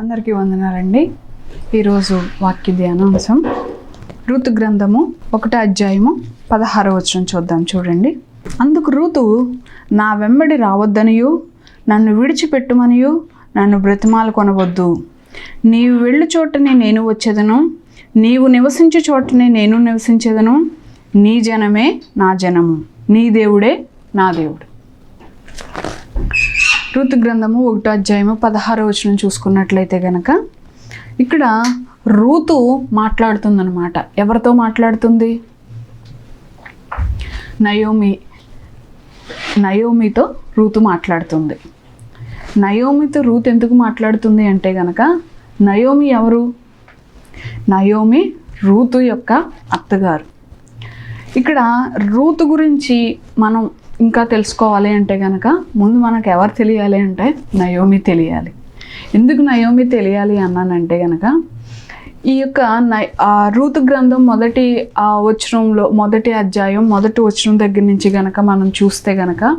అందరికీ వందనాలండి. ఈరోజు వాక్య ధ్యానాంశం. ఋతు గ్రంథము ఒకటో అధ్యాయము పదహారో వచనం చూద్దాం చూడండి. అందుకు ఋతు నా వెంబడి రావద్దనియు నన్ను విడిచిపెట్టుమనియు నన్ను బ్రతిమాలు కొనవద్దు. నీవు వెళ్ళు చోటనే నేను వచ్చేదను నీవు నివసించే చోటనే నేను నివసించేదను నీ జనమే నా జనము నీ దేవుడే నా దేవుడు. ఋతు గ్రంథము ఒకటో అధ్యాయము పదహారో వచనం చూసుకున్నట్లయితే గనక ఇక్కడ రూతు మాట్లాడుతుందనమాట ఎవరితో మాట్లాడుతుంది? నయోమి నయోమితో రూతు మాట్లాడుతుంది. నయోమితో రూత్ ఎందుకు మాట్లాడుతుంది అంటే గనక నయోమి ఎవరు? నయోమి రూతు యొక్క అత్తగారు. ఇక్కడ రూతు గురించి మనం ఇంకా తెలుసుకోవాలి అంటే కనుక ముందు మనకు ఎవరు తెలియాలి అంటే నయోమి తెలియాలి. ఎందుకు నయోమి తెలియాలి అన్నానంటే కనుక ఈ యొక్క నై ఆ రూతు గ్రంథం మొదటి ఆ వచనంలో మొదటి అధ్యాయం మొదటి వచనం దగ్గర నుంచి గనక మనం చూస్తే గనక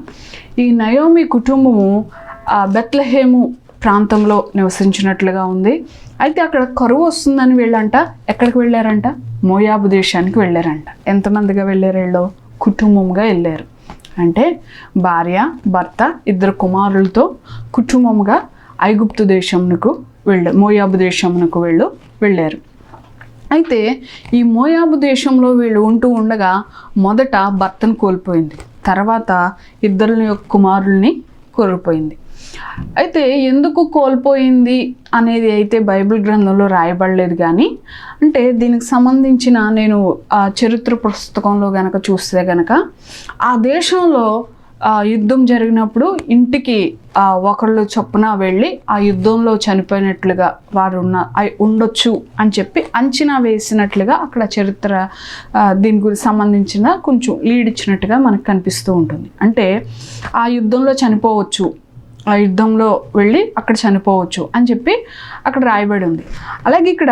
ఈ నయోమి కుటుంబము ఆ బెత్లహేము ప్రాంతంలో నివసించినట్లుగా ఉంది. అయితే అక్కడ కరువు వస్తుందని వీళ్ళంట ఎక్కడికి వెళ్ళారంట? మోయాబు దేశానికి వెళ్ళారంట. ఎంతమందిగా వెళ్ళారు వీళ్ళు? కుటుంబంగా వెళ్ళారు. అంటే భార్య భర్త ఇద్దరు కుమారులతో కుటుంబంగా ఐగుప్తు దేశంకు వెళ్ళ. మోయాబు దేశమునకు వెళ్ళు. వెళ్ళారు. అయితే ఈ మోయాబు దేశంలో వీళ్ళు ఉంటూ ఉండగా మొదట భర్తను కోల్పోయింది. తర్వాత ఇద్దరు యొక్క కుమారుల్ని కోల్పోయింది. అయితే ఎందుకు కోల్పోయింది అనేది అయితే బైబిల్ గ్రంథంలో రాయబడలేదు కానీ అంటే దీనికి సంబంధించిన నేను ఆ చరిత్ర పుస్తకంలో గనక చూస్తే గనక ఆ దేశంలో యుద్ధం జరిగినప్పుడు ఇంటికి ఒకళ్ళు చొప్పున వెళ్ళి ఆ యుద్ధంలో చనిపోయినట్లుగా వారు ఉన్న ఉండొచ్చు అని చెప్పి అంచనా వేసినట్లుగా అక్కడ చరిత్ర దీని గురించి సంబంధించిన కొంచెం లీడ్ ఇచ్చినట్టుగా మనకు కనిపిస్తూ ఉంటుంది. అంటే ఆ యుద్ధంలో చనిపోవచ్చు ఆ యుద్ధంలో వెళ్ళి అక్కడ చనిపోవచ్చు అని చెప్పి అక్కడ రాయబడి ఉంది. అలాగే ఇక్కడ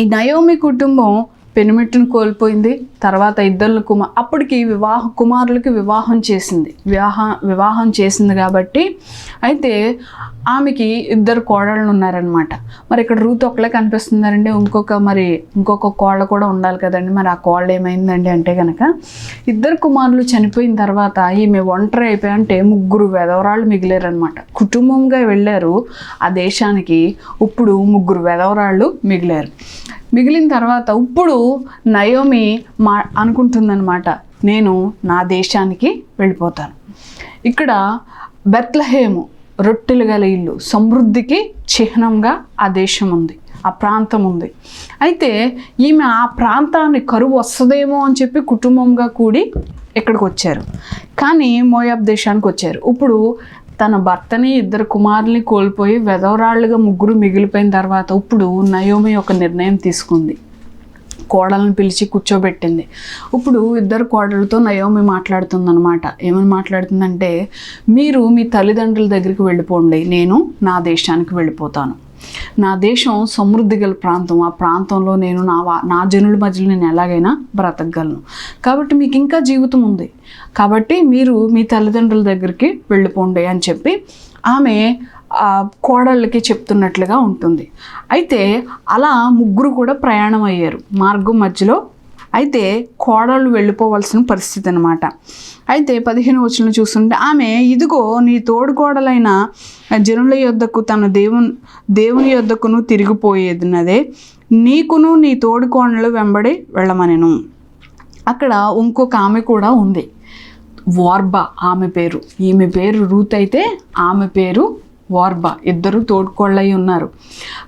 ఈ నయోమి కుటుంబం పెనుమిట్టును కోల్పోయింది. తర్వాత ఇద్దరు కుమ అప్పటికి వివాహ కుమారులకి వివాహం చేసింది. వివాహ వివాహం చేసింది కాబట్టి అయితే ఆమెకి ఇద్దరు కోడళ్ళు ఉన్నారనమాట మరి ఇక్కడ రూత్ ఒకళ్ళే కనిపిస్తున్నారండి. ఇంకొక మరి ఇంకొక కోళ్ళ కూడా ఉండాలి కదండి. మరి ఆ కోళ్ళ ఏమైందండి అంటే కనుక ఇద్దరు కుమారులు చనిపోయిన తర్వాత ఈమె ఒంటరి అయిపోయి అంటే ముగ్గురు వెధవరాళ్ళు మిగిలారనమాట కుటుంబంగా వెళ్ళారు ఆ దేశానికి. ఇప్పుడు ముగ్గురు వెధవరాళ్ళు మిగిలారు. మిగిలిన తర్వాత ఇప్పుడు నయోమి మా అనుకుంటుందన్నమాట నేను నా దేశానికి వెళ్ళిపోతాను. ఇక్కడ బెత్లహేము రొట్టెలు గల ఇల్లు సమృద్ధికి చిహ్నంగా ఆ దేశం ఉంది ఆ ప్రాంతం ఉంది. అయితే ఈమె ఆ ప్రాంతాన్ని కరువు వస్తుందేమో అని చెప్పి కుటుంబంగా కూడి ఇక్కడికి వచ్చారు. కానీ మోయాబ్ దేశానికి వచ్చారు. ఇప్పుడు తన భర్తని ఇద్దరు కుమారుల్ని కోల్పోయి వెధవరాళ్ళుగా ముగ్గురు మిగిలిపోయిన తర్వాత ఇప్పుడు నయోమి ఒక నిర్ణయం తీసుకుంది. కోడలను పిలిచి కూర్చోబెట్టింది. ఇప్పుడు ఇద్దరు కోడలతో నయోమి మాట్లాడుతుందన్నమాట. ఏమని మాట్లాడుతుందంటే మీరు మీ తల్లిదండ్రుల దగ్గరికి వెళ్ళిపోండి. నేను నా దేశానికి వెళ్ళిపోతాను. నా దేశం సమృద్ధి గల ప్రాంతం. ఆ ప్రాంతంలో నేను నా వా నా జనుల మధ్యలో నేను ఎలాగైనా బ్రతకగలను. కాబట్టి మీకు ఇంకా జీవితం ఉంది. కాబట్టి మీరు మీ తల్లిదండ్రుల దగ్గరికి వెళ్ళిపోండి అని చెప్పి ఆమె కోడళ్ళకి చెప్తున్నట్లుగా ఉంటుంది. అయితే అలా ముగ్గురు కూడా ప్రయాణం అయ్యారు. మార్గం మధ్యలో అయితే కోడళ్ళు వెళ్ళిపోవాల్సిన పరిస్థితి అనమాట అయితే పదిహేను వచనం చూస్తుంటే ఆమె ఇదిగో నీ తోడు కోడలైన జనుల యొద్దకు తన దేవుని దేవుని యొద్దకును తిరిగిపోయేదినదే. నీకును నీ తోడుకోడలు వెంబడి వెళ్ళమనెను. అక్కడ ఇంకొక ఆమె కూడా ఉంది. వార్బా ఆమె పేరు. ఈమె పేరు రూత్ అయితే ఆమె పేరు వార్బా. ఇద్దరు తోడుకోళ్ళై ఉన్నారు.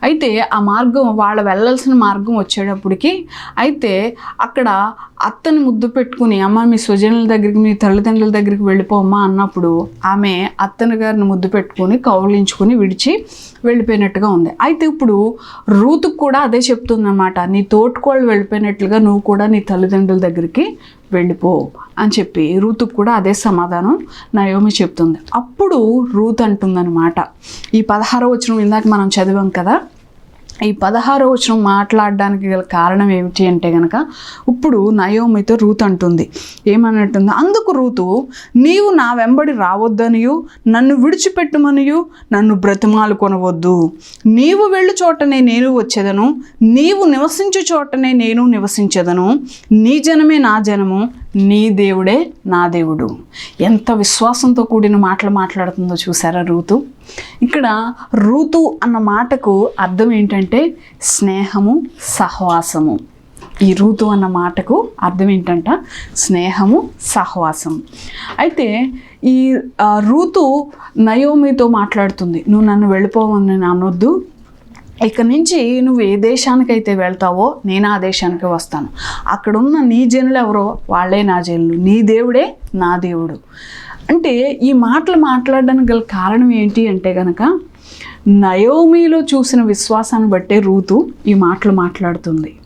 అయితే ఆ మార్గం వాళ్ళ వెళ్ళాల్సిన మార్గం వచ్చేటప్పటికి అయితే అక్కడ అత్తని ముద్దు పెట్టుకుని అమ్మ మీ స్వజనుల దగ్గరికి మీ తల్లిదండ్రుల దగ్గరికి వెళ్ళిపోమ్మా అన్నప్పుడు ఆమె అత్తని గారిని ముద్దు పెట్టుకుని కౌలించుకుని విడిచి వెళ్ళిపోయినట్టుగా ఉంది. అయితే ఇప్పుడు రూతుకు కూడా అదే చెప్తుందన్నమాట. నీ తోటికోళ్ళు వెళ్ళిపోయినట్లుగా నువ్వు కూడా నీ తల్లిదండ్రుల దగ్గరికి వెళ్ళిపో అని చెప్పి రూతుకు కూడా అదే సమాధానం నయోమి చెప్తుంది. అప్పుడు రూత్ అంటుందన్నమాట. ఈ పదహారో వచ్చిన ఇందాక మనం చదివాం కదా ఈ పదహారో వచనం మాట్లాడడానికి గల కారణం ఏమిటి అంటే గనక ఇప్పుడు నయోమితో రూత్ అంటుంది. ఏమన్నట్టుంది? అందుకు రూతు నీవు నా వెంబడి రావద్దనియు నన్ను విడిచిపెట్టుమనియు నన్ను బ్రతిమాలు కొనవద్దు. నీవు వెళ్ళు చోటనే నేను వచ్చేదను నీవు నివసించు చోటనే నేను నివసించదను. నీ జనమే నా జనము నీ దేవుడే నా దేవుడు. ఎంత విశ్వాసంతో కూడిన మాటలు మాట్లాడుతుందో చూసారా రూతు? ఇక్కడ రూతు అన్న మాటకు అర్థం ఏంటంటే స్నేహము సహవాసము. ఈ రూతు అన్న మాటకు అర్థం ఏంటంట? స్నేహము సహవాసం. అయితే ఈ ఆ, రూతు నయోమితో మాట్లాడుతుంది. నువ్వు నన్ను వెళ్ళిపోవని అనొద్దు ఇక నుంచి నువ్వు ఏ దేశానికైతే వెళ్తావో నేను ఆ దేశానికి వస్తాను. అక్కడున్న నీ జనులు ఎవరో వాళ్ళే నా జనులు. నీ దేవుడే నా దేవుడు. అంటే ఈ మాటలు మాట్లాడడానికి గల కారణం ఏంటి అంటే కనుక నయోమిలో చూసిన విశ్వాసాన్ని బట్టే రూతు ఈ మాటలు మాట్లాడుతుంది.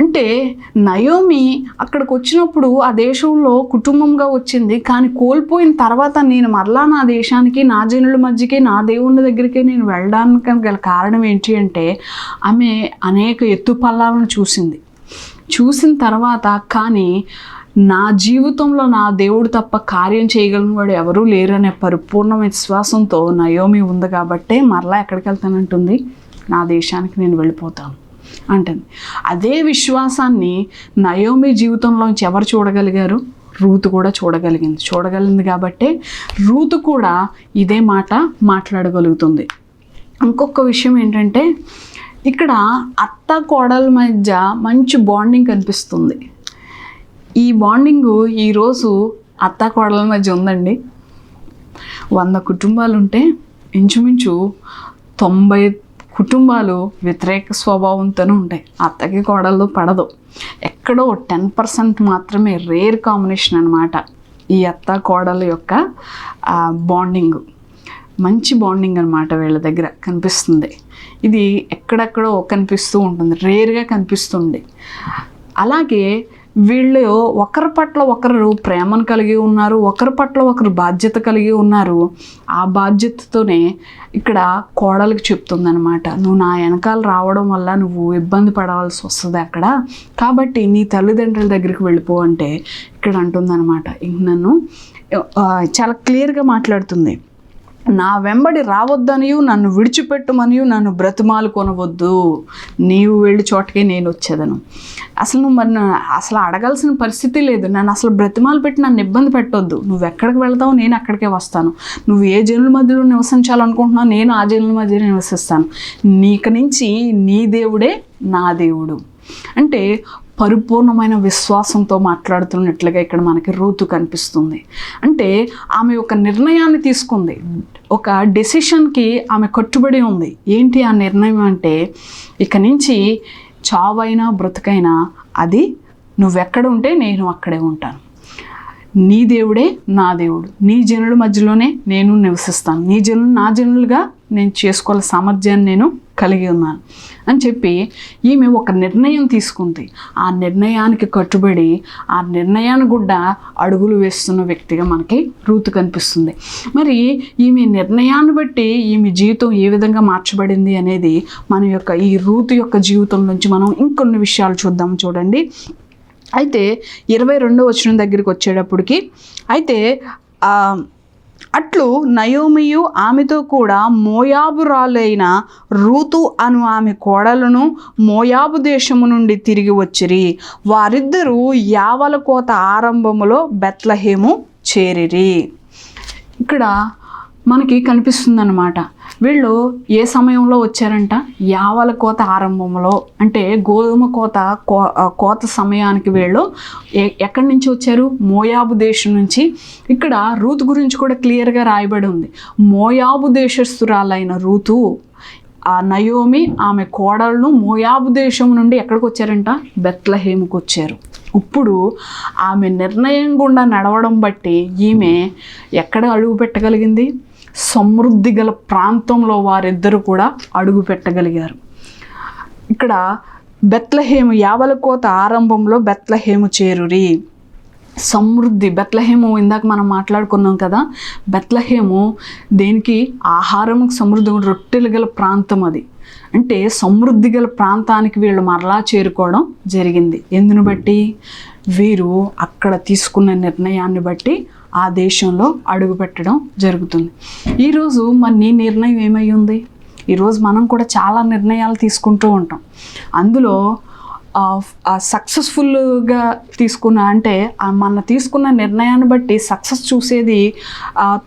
అంటే నయోమి అక్కడికి వచ్చినప్పుడు ఆ దేశంలో కుటుంబంగా వచ్చింది. కానీ కోల్పోయిన తర్వాత నేను మరలా నా దేశానికి నా జనుల మధ్యకి నా దేవుని దగ్గరికి నేను వెళ్ళడానికి గల కారణం ఏంటి అంటే ఆమె అనేక ఎత్తుపల్లాలను చూసింది. చూసిన తర్వాత కానీ నా జీవితంలో నా దేవుడు తప్ప కార్యం చేయగలిగిన వాడు ఎవరూ లేరనే పరిపూర్ణ విశ్వాసంతో నయోమి ఉంది కాబట్టే మరలా ఎక్కడికి వెళ్తానంటుంది? నా దేశానికి నేను వెళ్ళిపోతాను. అంటుంది. అదే విశ్వాసాన్ని నయోమి జీవితంలోంచి ఎవరు చూడగలిగారు? రూతు కూడా చూడగలిగింది. చూడగలిగింది కాబట్టే రూతు కూడా ఇదే మాట మాట్లాడగలుగుతుంది. ఇంకొక విషయం ఏంటంటే ఇక్కడ అత్త కోడల మధ్య మంచి బాండింగ్ కనిపిస్తుంది. ఈ బాండింగ్ ఈరోజు అత్త కోడల మధ్య ఉందండి. వంద కుటుంబాలు ఉంటే ఇంచుమించు తొంభై కుటుంబాలు వ్యతిరేక స్వభావంతోనే ఉంటాయి. అత్తకి కోడలు పడదు. ఎక్కడో టెన్ పర్సెంట్ మాత్రమే రేర్ కాంబినేషన్ అనమాట ఈ అత్త కోడల యొక్క బాండింగ్. మంచి బాండింగ్ అనమాట వీళ్ళ దగ్గర కనిపిస్తుంది. ఇది ఎక్కడెక్కడో కనిపిస్తూ ఉంటుంది. రేర్గా కనిపిస్తుంది. అలాగే వీళ్ళు ఒకరి పట్ల ఒకరు ప్రేమను కలిగి ఉన్నారు ఒకరి పట్ల ఒకరు బాధ్యత కలిగి ఉన్నారు. ఆ బాధ్యతతోనే ఇక్కడ కోడలికి చెప్తుందనమాట నువ్వు నా వెనకాల రావడం వల్ల నువ్వు ఇబ్బంది పడవలసి వస్తుంది అక్కడ. కాబట్టి నీ తల్లిదండ్రుల దగ్గరికి వెళ్ళిపో అంటే ఇక్కడ అంటుందన్నమాట. ఇంక నన్ను చాలా క్లియర్గా మాట్లాడుతుంది. నా వెంబడి రావద్దనియు నన్ను విడిచిపెట్టుమనియు నన్ను బ్రతిమాలు కొనవద్దు. నీవు వెళ్ళి చోటకే నేను వచ్చేదను. అసలు నువ్వు మరి అసలు అడగాల్సిన పరిస్థితి లేదు. నన్ను అసలు బ్రతిమాలు పెట్టి నన్ను ఇబ్బంది పెట్టొద్దు. నువ్వు ఎక్కడికి వెళ్తావు నేను అక్కడికే వస్తాను. నువ్వు ఏ జనుల మధ్యలో నివసించాలనుకుంటున్నావు నేను ఆ జనుల మధ్య నివసిస్తాను. నీక నుంచి నీ దేవుడే నా దేవుడు. అంటే పరిపూర్ణమైన విశ్వాసంతో మాట్లాడుతున్నట్లుగా ఇక్కడ మనకి రూతు కనిపిస్తుంది. అంటే ఆమె ఒక నిర్ణయాన్ని తీసుకుంది. ఒక డెసిషన్కి ఆమె కట్టుబడి ఉంది. ఏంటి ఆ నిర్ణయం అంటే ఇక నుంచి చావైనా బ్రతుకైనా అది నువ్వెక్కడ ఉంటే నేను అక్కడే ఉంటాను. నీ దేవుడే నా దేవుడు. నీ జనుల మధ్యలోనే నేను నివసిస్తాను. నీ జనులు నా జనులుగా నేను చేసుకోవాల సామర్థ్యాన్ని నేను కలిగి ఉన్నాను. అని చెప్పి ఈమె ఒక నిర్ణయం తీసుకుంది. ఆ నిర్ణయానికి కట్టుబడి ఆ నిర్ణయాన్ని గుడ్డ అడుగులు వేస్తున్న వ్యక్తిగా మనకి రూతు కనిపిస్తుంది. మరి ఈమె నిర్ణయాన్ని బట్టి ఈమె జీవితం ఏ విధంగా మార్చబడింది అనేది మన యొక్క ఈ రూతు యొక్క జీవితం నుంచి మనం ఇంకొన్ని విషయాలు చూద్దాం చూడండి. అయితే ఇరవై రెండో వచనం దగ్గరికి వచ్చేటప్పటికి అయితే అట్లు నయోమియు ఆమెతో కూడా మోయాబురాలైన రూతు అను ఆమె కోడలను మోయాబు దేశము నుండి తిరిగి వచ్చిరి. వారిద్దరూ యావల కోత ఆరంభములో బెత్లహేము చేరిరి. ఇక్కడ మనకి కనిపిస్తుందన్నమాట. వీళ్ళు ఏ సమయంలో వచ్చారంట? యావల కోత ఆరంభంలో. అంటే గోధుమ కోత కో కోత సమయానికి వీళ్ళు ఎ- ఎక్కడి నుంచి వచ్చారు? మోయాబు దేశం నుంచి. ఇక్కడ రూతు గురించి కూడా క్లియర్గా రాయబడి ఉంది. మోయాబు దేశస్తురాలైన రూతు ఆ నయోమి ఆమె కోడలను మోయాబు దేశం నుండి ఎక్కడికి వచ్చారంట? బెత్లహేముకు వచ్చారు. ఇప్పుడు ఆమె నిర్ణయం గుండా నడవడం బట్టి ఈమె ఎక్కడ అడుగు పెట్టగలిగింది? సమృద్ధి గల ప్రాంతంలో వారిద్దరూ కూడా అడుగు పెట్టగలిగారు. ఇక్కడ బెత్లహేము యావల కోత ఆరంభంలో బెత్లహేము చేరురి. సమృద్ధి బెత్లహేము ఇందాక మనం మాట్లాడుకున్నాం కదా బెత్లహేము దేనికి ఆహారం సమృద్ధి రొట్టెలు గల ప్రాంతం అది. అంటే సమృద్ధి గల ప్రాంతానికి వీళ్ళు మరలా చేరుకోవడం జరిగింది. ఎందును బట్టి? వీరు అక్కడ తీసుకున్న నిర్ణయాన్ని బట్టి ఆ దేశంలో అడుగుపెట్టడం జరుగుతుంది. ఈరోజు మరి నీ నిర్ణయం ఏమై ఉంది? ఈరోజు మనం కూడా చాలా నిర్ణయాలు తీసుకుంటూ ఉంటాం. అందులో సక్సెస్ఫుల్గా తీసుకున్న అంటే మన తీసుకున్న నిర్ణయాన్ని బట్టి సక్సెస్ చూసేది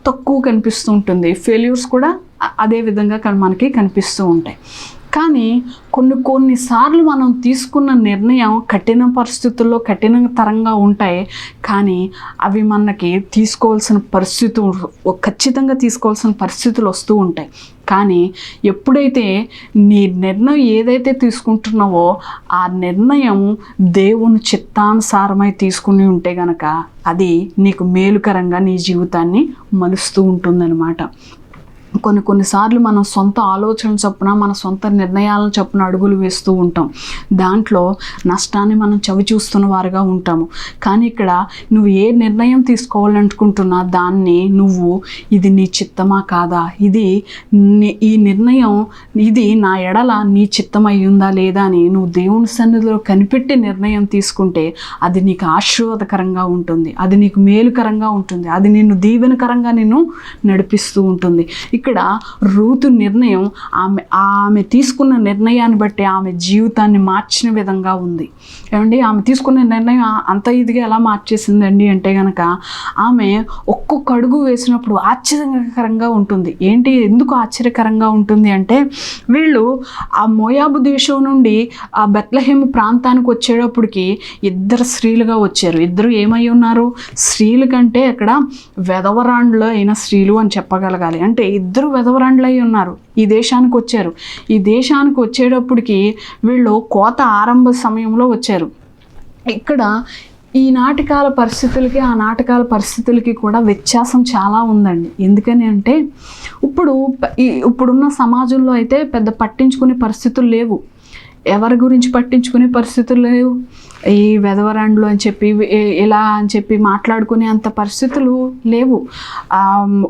తక్కువ కనిపిస్తూ ఉంటుంది. ఫెయిల్యూర్స్ కూడా అదే విధంగా మనకి కనిపిస్తూ ఉంటాయి. కానీ కొన్ని కొన్నిసార్లు మనం తీసుకున్న నిర్ణయం కఠిన పరిస్థితుల్లో కఠినతరంగా ఉంటాయి. కానీ అవి మనకి తీసుకోవాల్సిన పరిస్థితులు ఖచ్చితంగా తీసుకోవాల్సిన పరిస్థితులు వస్తూ ఉంటాయి. కానీ ఎప్పుడైతే నీ నిర్ణయం ఏదైతే తీసుకుంటున్నావో ఆ నిర్ణయం దేవుని చిత్తానుసారమై తీసుకుని ఉంటే గనక అది నీకు మేలుకరంగా నీ జీవితాన్ని మలుస్తూ ఉంటుందన్నమాట. కొన్ని కొన్నిసార్లు మనం సొంత ఆలోచన చొప్పున మన సొంత నిర్ణయాలను చొప్పున అడుగులు వేస్తూ ఉంటాం. దాంట్లో నష్టాన్ని మనం చవి చూస్తున్న వారుగా ఉంటాము. కానీ ఇక్కడ నువ్వు ఏ నిర్ణయం తీసుకోవాలనుకుంటున్నా దాన్ని నువ్వు ఇది నీ చిత్తమా కాదా? ఇది ఈ నిర్ణయం ఇది నా ఎడల నీ చిత్తం అయ్యుందా లేదా అని నువ్వు దేవుని సన్నిధిలో కనిపెట్టి నిర్ణయం తీసుకుంటే అది నీకు ఆశీర్వాదకరంగా ఉంటుంది. అది నీకు మేలుకరంగా ఉంటుంది. అది నిన్ను దీవెనకరంగా నిన్ను నడిపిస్తూ ఉంటుంది. ఇక్కడ ఇక్కడ రూతు నిర్ణయం ఆమె ఆమె తీసుకున్న నిర్ణయాన్ని బట్టి ఆమె జీవితాన్ని మార్చిన విధంగా ఉంది. ఏమండి? ఆమె తీసుకున్న నిర్ణయం అంత ఇదిగా ఎలా మార్చేసిందండి అంటే కనుక ఆమె ఒక్కొక్క అడుగు వేసినప్పుడు ఆశ్చర్యకరంగా ఉంటుంది. ఏంటి? ఎందుకు ఆశ్చర్యకరంగా ఉంటుంది అంటే వీళ్ళు ఆ మోయాబు దేశం నుండి ఆ బెత్లహేమ్ ప్రాంతానికి వచ్చేటప్పటికి ఇద్దరు స్త్రీలుగా వచ్చారు. ఇద్దరు ఏమై ఉన్నారు? స్త్రీలు కంటే అక్కడ వెదవరాండ్లో అయిన స్త్రీలు అని చెప్పగలగాలి. అంటే ఇద్దరు వెధవరాండ్లు అయి ఉన్నారు. ఈ దేశానికి వచ్చారు. ఈ దేశానికి వచ్చేటప్పటికి వీళ్ళు కోత ఆరంభ సమయంలో వచ్చారు. ఇక్కడ ఈ నాటకాల పరిస్థితులకి ఆ నాటకాల పరిస్థితులకి కూడా వ్యత్యాసం చాలా ఉందండి. ఎందుకని అంటే ఇప్పుడు ఈ ఇప్పుడున్న సమాజంలో అయితే పెద్ద పట్టించుకునే పరిస్థితులు లేవు. ఎవరి గురించి పట్టించుకునే పరిస్థితులు లేవు. ఈ వెధవరాండ్లు అని చెప్పి ఇలా అని చెప్పి మాట్లాడుకునే అంత పరిస్థితులు లేవు.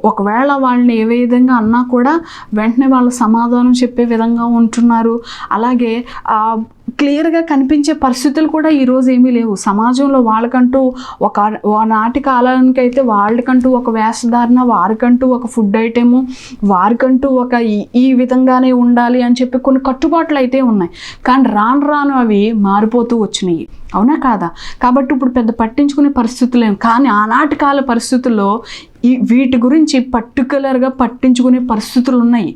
ఒకవేళ వాళ్ళని ఏ విధంగా అన్నా కూడా వెంటనే వాళ్ళ సమాధానం చెప్పే విధంగా ఉంటున్నారు. అలాగే క్లియర్గా కనిపించే పరిస్థితులు కూడా ఈరోజు ఏమీ లేవు. సమాజంలో వాళ్ళకంటూ ఒక నాటి కాలానికి అయితే వాళ్ళకంటూ ఒక వేషధారణ వారికంటూ ఒక ఫుడ్ ఐటెము వారికంటూ ఒక ఈ- ఈ విధంగానే ఉండాలి అని చెప్పి కొన్ని కట్టుబాట్లు అయితే ఉన్నాయి. కానీ రాను రాను అవి మారిపోతూ వచ్చినాయి. అవునా కాదా? కాబట్టి ఇప్పుడు పెద్ద పట్టించుకునే పరిస్థితులు ఏమి కానీ ఆనాటి కాల పరిస్థితుల్లో ఈ వీటి గురించి పర్టికులర్గా పట్టించుకునే పరిస్థితులు ఉన్నాయి.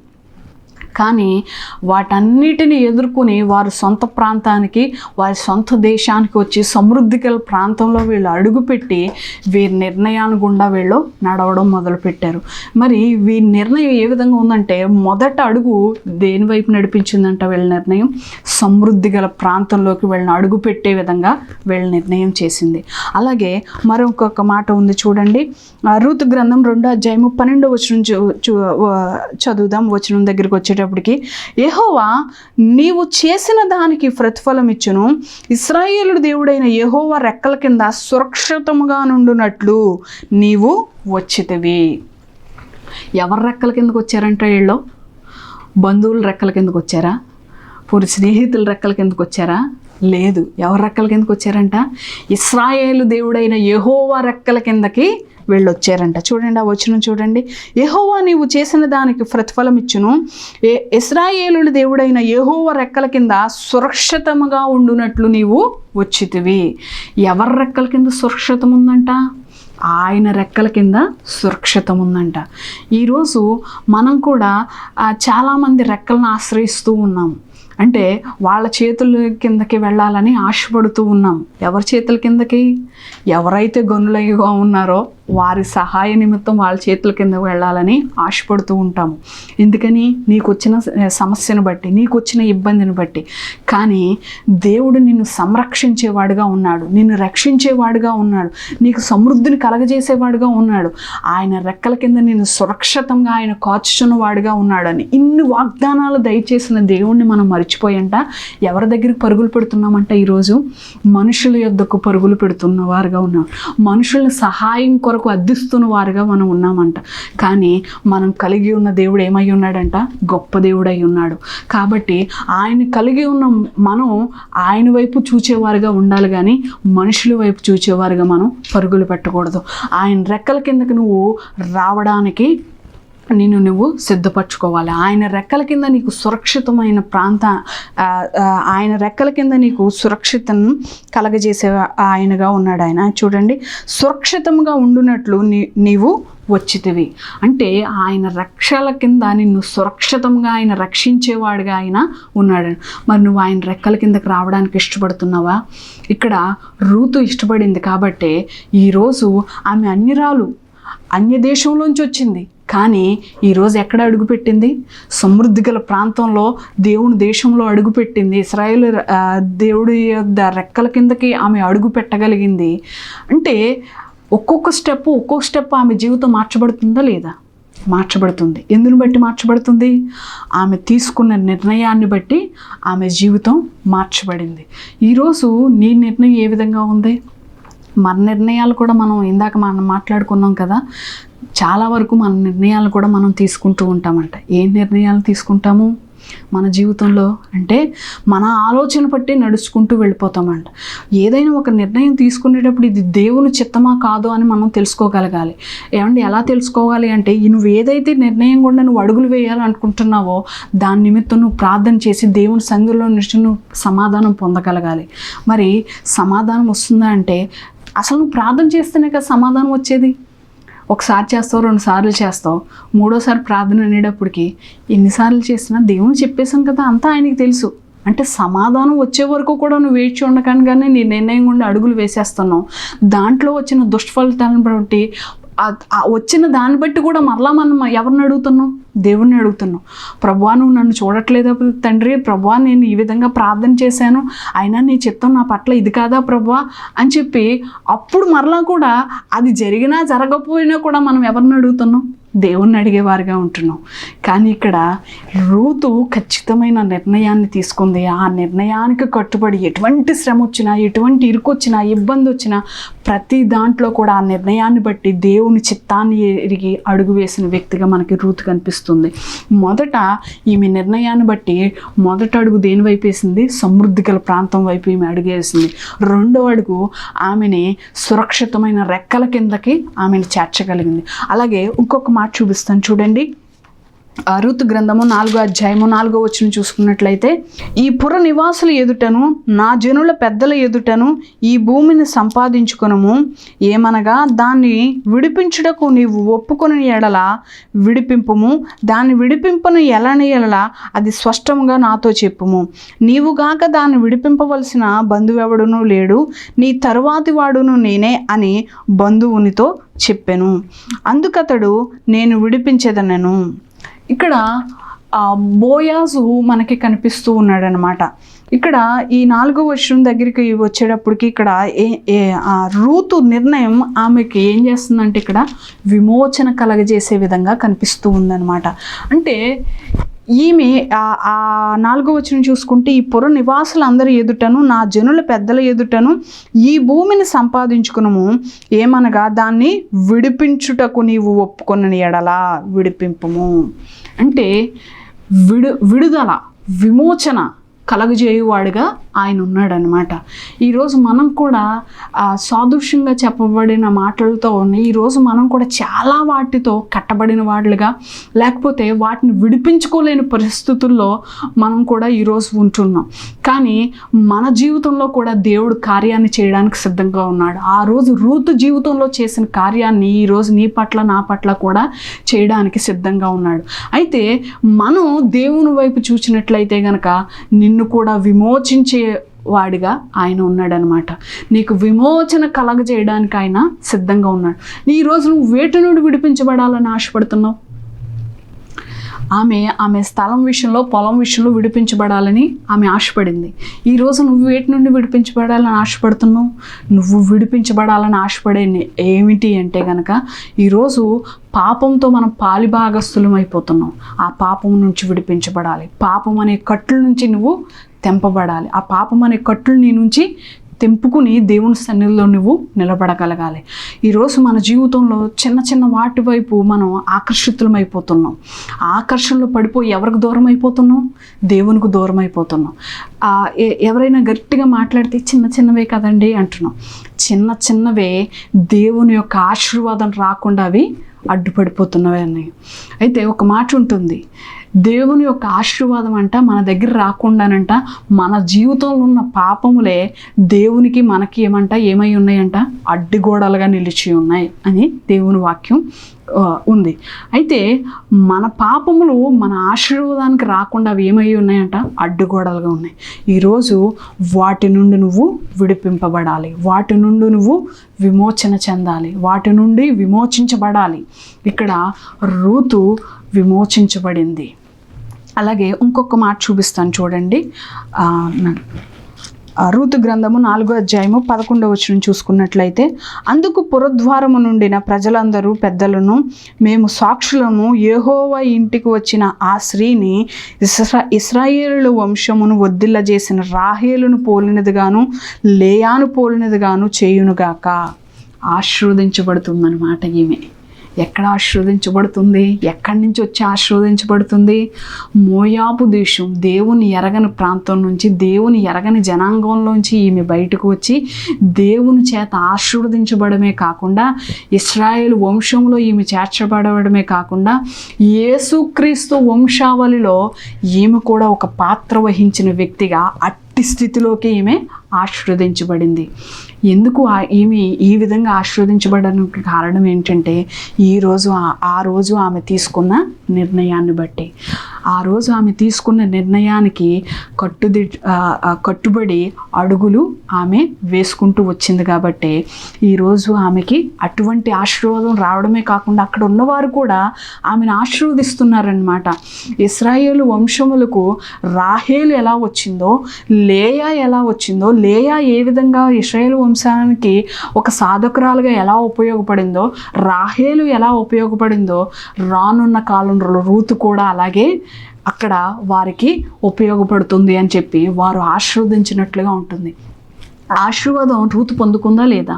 కానీ వాటన్నిటిని ఎదుర్కొని వారి సొంత ప్రాంతానికి వారి సొంత దేశానికి వచ్చి సమృద్ధి గల ప్రాంతంలో వీళ్ళు అడుగుపెట్టి వీరి నిర్ణయాన్ని గుండా వీళ్ళు నడవడం మొదలుపెట్టారు. మరి వీరి నిర్ణయం ఏ విధంగా ఉందంటే మొదట అడుగు దేని వైపు నడిపించిందంట వీళ్ళ నిర్ణయం? సమృద్ధి గల ప్రాంతంలోకి వీళ్ళని అడుగు పెట్టే విధంగా వీళ్ళ నిర్ణయం చేసింది. అలాగే మరొక మాట ఉంది చూడండి. ఆ రూతు గ్రంథం రెండో అధ్యాయము పన్నెండో వచనం చూ- చదువుదాం. వచనం దగ్గరికి వచ్చేటప్పుడు వచ్చేటప్పటికి యహోవా నీవు చేసిన దానికి ప్రతిఫలం ఇచ్చును. ఇస్రాయేలుడు దేవుడైన యహోవా రెక్కల కింద సురక్షితముగా నుండునట్లు నీవు వచ్చితివి. ఎవరి రెక్కల కిందకు వచ్చారంట వీళ్ళు? బంధువుల రెక్కల కిందకు వచ్చారా? పూరి స్నేహితుల రెక్కల కిందకు వచ్చారా? లేదు. ఎవరి రెక్కల కిందకు వచ్చారంట? ఇస్రాయేలు దేవుడైన యహోవా రెక్కల కిందకి వీళ్ళు వచ్చారంట చూడండి ఆ వచనం చూడండి. యహోవా నీవు చేసిన దానికి ప్రతిఫలం ఇచ్చును. ఏ ఇస్రాయేలుల దేవుడైన యెహోవా రెక్కల కింద సురక్షితముగా ఉండునట్లు నీవు వచ్చితివి ఎవరి రెక్కల కింద సురక్షితం ఉందంట ఆయన రెక్కల కింద సురక్షితం ఉందంట ఈరోజు మనం కూడా చాలామంది రెక్కలను ఆశ్రయిస్తూ ఉన్నాం. అంటే వాళ్ళ చేతుల కిందకి వెళ్ళాలని ఆశపడుతూ ఉన్నాం. ఎవరి చేతుల కిందకి? ఎవరైతే గనులయ్యగా ఉన్నారో వారి సహాయ నిమిత్తం వాళ్ళ చేతుల కింద వెళ్ళాలని ఆశపడుతూ ఉంటాము. ఎందుకని? నీకు వచ్చిన సమస్యను బట్టి నీకు వచ్చిన ఇబ్బందిని బట్టి. కానీ దేవుడు నిన్ను సంరక్షించేవాడుగా ఉన్నాడు. నిన్ను రక్షించేవాడుగా ఉన్నాడు. నీకు సమృద్ధిని కలగజేసేవాడుగా ఉన్నాడు. ఆయన రెక్కల కింద నిన్ను సురక్షితంగా ఆయన కాచుచున్నవాడుగా ఉన్నాడని. ఇన్ని వాగ్దానాలు దయచేసిన దేవుణ్ణి మనం మర్చిపోయంట. ఎవరి దగ్గరికి పరుగులు పెడుతున్నామంట ఈరోజు? మనుషుల యొద్దకు పరుగులు పెడుతున్న వారుగా ఉన్నాం మనుషుల సహాయం కొరకు అద్దిస్తున్న వారుగా మనం ఉన్నామంట. కానీ మనం కలిగి ఉన్న దేవుడు ఏమై ఉన్నాడంట? గొప్ప దేవుడు అయి ఉన్నాడు. కాబట్టి ఆయన కలిగి ఉన్న మనం ఆయన వైపు చూచేవారుగా ఉండాలి కానీ మనుషుల వైపు చూచేవారుగా మనం పరుగులు పెట్టకూడదు. ఆయన రెక్కల కిందకి నువ్వు రావడానికి నిన్ను నువ్వు సిద్ధపరచుకోవాలి. ఆయన రెక్కల కింద నీకు సురక్షితమైన ప్రాంత ఆయన రెక్కల కింద నీకు సురక్షితం కలగజేసే ఆయనగా ఉన్నాడు ఆయన. చూడండి సురక్షితంగా ఉండునట్లు నీ నీవు వచ్చితివి. అంటే ఆయన రక్షల కింద నిన్ను సురక్షితంగా ఆయన రక్షించేవాడుగా ఆయన ఉన్నాడు. మరి నువ్వు ఆయన రెక్కల కిందకి రావడానికి ఇష్టపడుతున్నావా? ఇక్కడ రూతు ఇష్టపడింది కాబట్టి ఈరోజు ఆమె అన్నిరాలు అన్య దేశంలోంచి వచ్చింది. కానీ ఈరోజు ఎక్కడ అడుగుపెట్టింది సమృద్ధి గల ప్రాంతంలో దేవుని దేశంలో అడుగుపెట్టింది ఇస్రాయేల్ దేవుడి రెక్కల కిందకి ఆమె అడుగు పెట్టగలిగింది. అంటే ఒక్కొక్క స్టెప్ ఒక్కొక్క స్టెప్ ఆమె జీవితం మార్చబడుతుందా లేదా? మార్చబడుతుంది. ఎందుని బట్టి మార్చబడుతుంది? ఆమె తీసుకున్న నిర్ణయాన్ని బట్టి ఆమె జీవితం మార్చబడింది. ఈరోజు నీ నిర్ణయం ఏ విధంగా ఉంది? మన నిర్ణయాలు కూడా మనం ఇందాక మనం మాట్లాడుకున్నాం కదా చాలా వరకు మన నిర్ణయాలు కూడా మనం తీసుకుంటూ ఉంటామంట. ఏ నిర్ణయాలు తీసుకుంటాము? మన జీవితంలో అంటే మన ఆలోచన బట్టి నడుచుకుంటూ వెళ్ళిపోతామంట. ఏదైనా ఒక నిర్ణయం తీసుకునేటప్పుడు ఇది దేవుని చిత్తమా కాదో అని మనం తెలుసుకోగలగాలి. ఏమండి ఎలా తెలుసుకోవాలి అంటే నువ్వు ఏదైతే నిర్ణయం కూడా నువ్వు అడుగులు వేయాలనుకుంటున్నావో దాని నిమిత్తం నువ్వు ప్రార్థన చేసి దేవుని సంధిలో నుంచి నువ్వు సమాధానం పొందగలగాలి. మరి సమాధానం వస్తుందా అంటే అసలు నువ్వు ప్రార్థన చేస్తేనే కదా సమాధానం వచ్చేది? ఒకసారి చేస్తావు రెండు సార్లు చేస్తావు. మూడోసారి ప్రార్థన అనేటప్పటికి ఎన్నిసార్లు చేసినా దేవుని చెప్పేశాం కదా అంతా ఆయనకి తెలుసు. అంటే సమాధానం వచ్చే వరకు కూడా నువ్వు వేచి ఉండకంగానే నీ నిర్ణయం గుండా అడుగులు వేసేస్తున్నావు. దాంట్లో వచ్చిన దుష్ఫలితాలను బట్టి వచ్చిన దాన్ని బట్టి కూడా మరలా మనం ఎవరిని అడుగుతున్నాం? దేవుణ్ణి అడుగుతున్నాం. ప్రభా నువ్వు నన్ను చూడట్లేదా తండ్రి? ప్రభా నేను ఈ విధంగా ప్రార్థన చేశాను. అయినా నీ చిత్తం నా పట్ల ఇది కాదా ప్రభా? అని చెప్పి అప్పుడు మరలా కూడా అది జరిగినా జరగకపోయినా కూడా మనం ఎవరిని అడుగుతున్నాం? దేవుణ్ణి అడిగేవారుగా ఉంటున్నాం. కానీ ఇక్కడ రూతు ఖచ్చితమైన నిర్ణయాన్ని తీసుకుంది. ఆ నిర్ణయానికి కట్టుబడి ఎటువంటి శ్రమ వచ్చినా ఎటువంటి ఇరుకు వచ్చినా ఇబ్బంది వచ్చినా ప్రతి దాంట్లో కూడా ఆ నిర్ణయాన్ని బట్టి దేవుని చిత్తాన్ని ఎరిగి అడుగు వేసిన వ్యక్తిగా మనకి రూతు కనిపిస్తుంది. మొదట ఈమె నిర్ణయాన్ని బట్టి మొదట అడుగు దేని వైపు వేసింది? సమృద్ధి గల ప్రాంతం వైపు ఈమె అడుగేసింది రెండో అడుగు ఆమెని సురక్షితమైన రెక్కల కిందకి ఆమెను చేర్చగలిగింది. అలాగే ఇంకొక మాట చూపిస్తాను. చూడండి. ఆ ఋతు గ్రంథము నాలుగో అధ్యాయము నాలుగో వచ్చిన చూసుకున్నట్లయితే ఈ పుర నివాసుల ఎదుటను నా జనుల పెద్దల ఎదుటను ఈ భూమిని సంపాదించుకొనము. ఏమనగా దాన్ని విడిపించుటకు నీవు ఒప్పుకొని ఎడల విడిపింపుము. దాన్ని విడిపింపను ఎలని ఎడల అది స్పష్టంగా నాతో చెప్పుము. నీవుగాక దాన్ని విడిపింపవలసిన బంధువెవడునూ లేడు. నీ తరువాతి వాడును నేనే అని బంధువునితో చెప్పాను. అందుకతడు నేను విడిపించేదనను. ఇక్కడ ఆ బోయాజు మనకి కనిపిస్తూ ఉన్నాడనమాట ఇక్కడ ఈ నాలుగో వర్షం దగ్గరికి వచ్చేటప్పటికి ఇక్కడ ఏ ఏ ఆ రూతు నిర్ణయం ఆమెకి ఏం చేస్తుందంటే ఇక్కడ విమోచన కలగజేసే విధంగా కనిపిస్తూ ఉందన్నమాట. అంటే ఈమె ఆ- నాలుగో వచనం చూసుకుంటే ఈ పుర నివాసులందరి ఎదుటను నా జనుల పెద్దల ఎదుటను ఈ భూమిని సంపాదించుకునము. ఏమనగా దాన్ని విడిపించుటకు నీవు ఒప్పుకొని ఎడలా విడిపింపుము. అంటే విడు విడుదల విమోచన కలగజేయువాడుగా ఆయన ఉన్నాడనమాట. ఈరోజు మనం కూడా సాదృశ్యంగా చెప్పబడిన మాటలతో ఈరోజు మనం కూడా చాలా వాటితో కట్టబడిన వాళ్ళుగా లేకపోతే వాటిని విడిపించుకోలేని పరిస్థితుల్లో మనం కూడా ఈరోజు ఉంటున్నాం. కానీ మన జీవితంలో కూడా దేవుడు కార్యాన్ని చేయడానికి సిద్ధంగా ఉన్నాడు. ఆ రోజు రూతు జీవితంలో చేసిన కార్యాన్ని ఈరోజు నీ పట్ల నా పట్ల కూడా చేయడానికి సిద్ధంగా ఉన్నాడు. అయితే మనం దేవుని వైపు చూసినట్లయితే గనక నిన్ను కూడా విమోచించే వాడిగా ఆయన ఉన్నాడనమాట. నీకు విమోచన కలగజేయడానికి ఆయన సిద్ధంగా ఉన్నాడు. నీ రోజు నువ్వు వేటి నుండి విడిపించబడాలని ఆశపడుతున్నావు? ఆమె ఆమె స్థలం విషయంలో పొలం విషయంలో విడిపించబడాలని ఆమె ఆశపడింది. ఈరోజు నువ్వు వేటి నుండి విడిపించబడాలని ఆశపడుతున్నావు? నువ్వు విడిపించబడాలని ఆశపడే ఏమిటి అంటే కనుక ఈరోజు పాపంతో మనం పాలిభాగస్థులం అయిపోతున్నాం ఆ పాపం నుంచి విడిపించబడాలి. పాపం అనే కట్టుల నుంచి నువ్వు తెంపబడాలి. ఆ పాపం అనే కట్టులు నీ నుంచి తెంపుకుని దేవుని సన్నిధిలో నువ్వు నిలబడగలగాలి. ఈరోజు మన జీవితంలో చిన్న చిన్న వాటి వైపు మనం ఆకర్షితులమైపోతున్నాం. ఆకర్షణలో పడిపోయి ఎవరికి దూరం అయిపోతున్నాం దేవునికి దూరం అయిపోతున్నాం ఎ- ఎవరైనా గట్టిగా మాట్లాడితే చిన్న చిన్నవే కదండి అంటున్నాం. చిన్న చిన్నవే దేవుని యొక్క ఆశీర్వాదం రాకుండా అవి అడ్డుపడిపోతున్నవి అని. అయితే ఒక మాట ఉంటుంది. దేవుని యొక్క ఆశీర్వాదం అంట మన దగ్గర రాకుండానంట మన జీవితంలో ఉన్న పాపములే దేవునికి మనకి ఏమంట ఏమై ఉన్నాయంట? అడ్డుగోడలుగా నిలిచి ఉన్నాయి అని దేవుని వాక్యం ఉంది. అయితే మన పాపములు మన ఆశీర్వాదానికి రాకుండా అవి ఏమై ఉన్నాయంట? అడ్డుగోడలుగా ఉన్నాయి. ఈరోజు వాటి నుండి నువ్వు విడిపింపబడాలి. వాటి నుండి నువ్వు విమోచన చెందాలి. వాటి నుండి విమోచించబడాలి. ఇక్కడ రూతు విమోచించబడింది. అలాగే ఇంకొక మాట చూపిస్తాను చూడండి. రుతు రూతు గ్రంథము నాలుగో అధ్యాయము పదకొండవ వచనం చూసుకున్నట్లయితే అందుకు పురద్వారము నుండిన ప్రజలందరూ పెద్దలను మేము సాక్షులము ఏహోవ ఇంటికి వచ్చిన ఆ స్త్రీని ఇస్రా ఇస్రాయేలు వంశమును వద్దిల్లజేసిన రాహేలును పోలినదిగాను లేయాను పోలినదిగాను చేయునుగాక. ఆశీర్వదించబడుతుందన్నమాట ఈమె. ఎక్కడ ఆశీర్వదించబడుతుంది? ఎక్కడి నుంచి వచ్చి ఆశీర్వదించబడుతుంది? మోయాబు దేశం దేవుని ఎరగని ప్రాంతం నుంచి దేవుని ఎరగని జనాంగంలోంచి ఈమె బయటకు వచ్చి దేవుని చేత ఆశీర్వదించబడమే కాకుండా ఇస్రాయేల్ వంశంలో ఈమె చేర్చబడమే కాకుండా యేసుక్రీస్తు వంశావళిలో ఈమె కూడా ఒక పాత్ర వహించిన వ్యక్తిగా అట్టి స్థితిలోకి ఈమె ఆశీర్వదించబడింది. ఎందుకు ఈమె ఈ విధంగా ఆశీర్వదించబడడానికి కారణం ఏంటంటే ఈరోజు ఆ- ఆ రోజు ఆమె తీసుకున్న నిర్ణయాన్ని బట్టి. ఆ రోజు ఆమె తీసుకున్న నిర్ణయానికి కట్టుది కట్టుబడి అడుగులు ఆమె వేసుకుంటూ వచ్చింది కాబట్టి ఈరోజు ఆమెకి అటువంటి ఆశీర్వాదం రావడమే కాకుండా అక్కడ ఉన్నవారు కూడా ఆమెను ఆశీర్వదిస్తున్నారనమాట ఇస్రాయేలు వంశములకు రాహేలు ఎలా వచ్చిందో లేయా ఎలా వచ్చిందో లేయా ఏ విధంగా ఇస్రాయేల్ వంశానికి ఒక సాధకురాలుగా ఎలా ఉపయోగపడిందో రాహేలు ఎలా ఉపయోగపడిందో రానున్న కాలంలో రూతు కూడా అలాగే అక్కడ వారికి ఉపయోగపడుతుంది అని చెప్పి వారు ఆశీర్వదించినట్లుగా ఉంటుంది. ఆశీర్వాదం రూతు పొందుకుందా లేదా?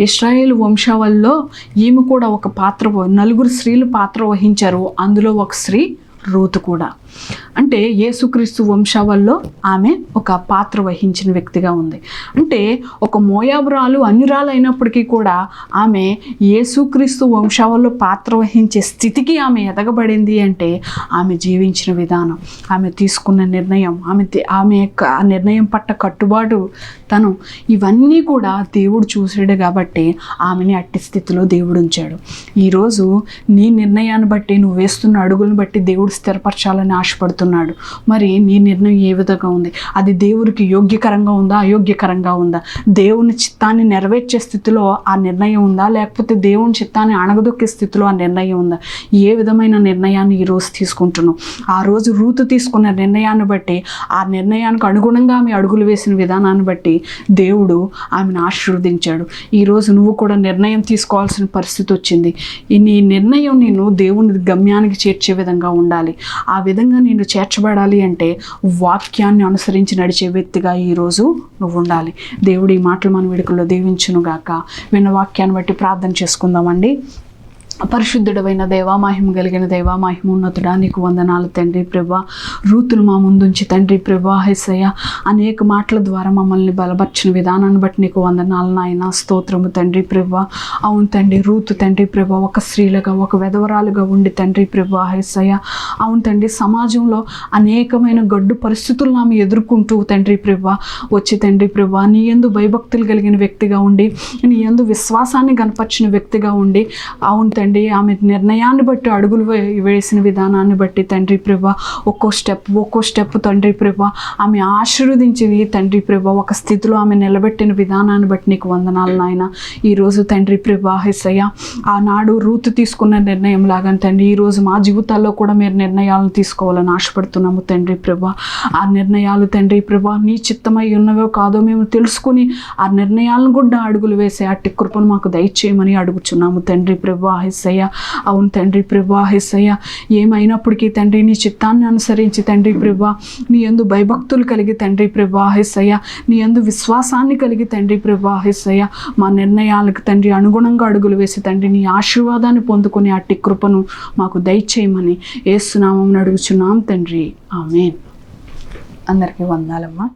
ఇస్రాయేల్ వంశావళిలో ఈమె కూడా ఒక పాత్ర నలుగురు స్త్రీలు పాత్ర వహించారు. అందులో ఒక స్త్రీ రూతు కూడా. అంటే యేసుక్రీస్తు వంశావల్లో ఆమె ఒక పాత్ర వహించిన వ్యక్తిగా ఉంది. అంటే ఒక మోయాబురాలు అన్యురాలు అయినప్పటికీ కూడా ఆమె యేసుక్రీస్తు వంశావల్లో పాత్ర వహించే స్థితికి ఆమె ఎదగబడింది అంటే ఆమె జీవించిన విధానం ఆమె తీసుకున్న నిర్ణయం ఆమె ఆమె యొక్క నిర్ణయం పట్ల కట్టుబాటు తను ఇవన్నీ కూడా దేవుడు చూసాడు కాబట్టి ఆమెని అట్టి స్థితిలో దేవుడు ఉంచాడు. ఈరోజు నీ నిర్ణయాన్ని బట్టి నువ్వు వేస్తున్న అడుగులను బట్టి దేవుడు స్థిరపరచాలని ఆశపడుతున్నాడు. మరి నీ నిర్ణయం ఏ విధంగా ఉంది? అది దేవుడికి యోగ్యకరంగా ఉందా అయోగ్యకరంగా ఉందా? దేవుని చిత్తాన్ని నెరవేర్చే స్థితిలో ఆ నిర్ణయం ఉందా? లేకపోతే దేవుని చిత్తాన్ని అణగదొక్కే స్థితిలో ఆ నిర్ణయం ఉందా? ఏ విధమైన నిర్ణయాన్ని ఈరోజు తీసుకుంటున్నాం ఆ రోజు రూతు తీసుకున్న నిర్ణయాన్ని బట్టి ఆ నిర్ణయానికి అనుగుణంగా ఆమె అడుగులు వేసిన విధానాన్ని బట్టి దేవుడు ఆమెను ఆశీర్వదించాడు. ఈరోజు నువ్వు కూడా నిర్ణయం తీసుకోవాల్సిన పరిస్థితి వచ్చింది. ఈ నీ నిర్ణయం నేను దేవుని గమ్యానికి చేర్చే విధంగా ఉండాలి. ఆ విధంగా నేను చేర్చబడాలి అంటే వాక్యాన్ని అనుసరించి నడిచే వ్యక్తిగా ఈరోజు నువ్వు ఉండాలి. దేవుడి ఈ మాటలు మన వేడుకల్లో దీవించునుగాక. విన్న వాక్యాన్ని బట్టి ప్రార్థన చేసుకుందామండి. పరిశుద్ధుడమైన దేవా మహిమ కలిగిన దేవా ఉన్నతుడా నీకు వందనాలు తండ్రి ప్రభా. రూతులు మా ముందుంచి తండ్రి ప్రభా హెసయ్య అనేక మాటల ద్వారా మమ్మల్ని బలపరిచిన విధానాన్ని బట్టి నీకు వందనాలు నాయన స్తోత్రము తండ్రి ప్రభా. అవును తండ్రి రూతు తండ్రి ప్రభా ఒక స్త్రీలుగా ఒక వెధవరాలుగా ఉండి తండ్రి ప్రభా హెసయ్య అవును తండ్రి సమాజంలో అనేకమైన గడ్డు పరిస్థితులను ఆమె ఎదుర్కొంటూ తండ్రి ప్రభా వచ్చి తండ్రి ప్రభా నీ ఎందు భయభక్తులు కలిగిన వ్యక్తిగా ఉండి నీ ఎందు విశ్వాసాన్ని కనపరిచిన వ్యక్తిగా ఉండి అవును తండ్రి తండ్రి ఆమె నిర్ణయాన్ని బట్టి అడుగులు వే- వేసిన విధానాన్ని బట్టి తండ్రి ప్రభ ఒక్కో స్టెప్ ఒక్కో స్టెప్ తండ్రి ప్రభ ఆమె ఆశీర్వదించింది తండ్రి ప్రభ. ఒక స్థితిలో ఆమె నిలబెట్టిన విధానాన్ని బట్టి నీకు వందనాలు నాయన. ఈరోజు తండ్రి ప్రభా హిస్సయ్య ఆనాడు రూతు తీసుకున్న నిర్ణయం లాగా తండ్రి ఈరోజు మా జీవితాల్లో కూడా మీరు నిర్ణయాలను తీసుకోవాలని ఆశపడుతున్నాము తండ్రి ప్రభ. ఆ నిర్ణయాలు తండ్రి ప్రభా నీ చిత్తమై ఉన్నవో కాదో మేము తెలుసుకుని ఆ నిర్ణయాలను కూడా అడుగులు వేసే అట్టి కృపను మాకు దయచేయమని అడుగుచున్నాము తండ్రి ప్రభా హిస్సయ్య అవును తండ్రి ప్రభా హిస్సయ్య ఏమైనప్పటికీ తండ్రి నీ చిత్తాన్ని అనుసరించి తండ్రి ప్రభా నీ యందు భయభక్తులు కలిగి తండ్రి ప్రభా హిస్సయ్య నీ యందు విశ్వాసాన్ని కలిగి తండ్రి ప్రభా హిస్సయ్య మా నిర్ణయాలకు తండ్రి అనుగుణంగా అడుగులు వేసి తండ్రి నీ ఆశీర్వాదాన్ని పొందుకునే అట్టి కృపను మాకు దయచేయమని ఏసునామం అడుగుచున్నాం తండ్రి. ఆమెన్. అందరికీ వందాలమ్మా.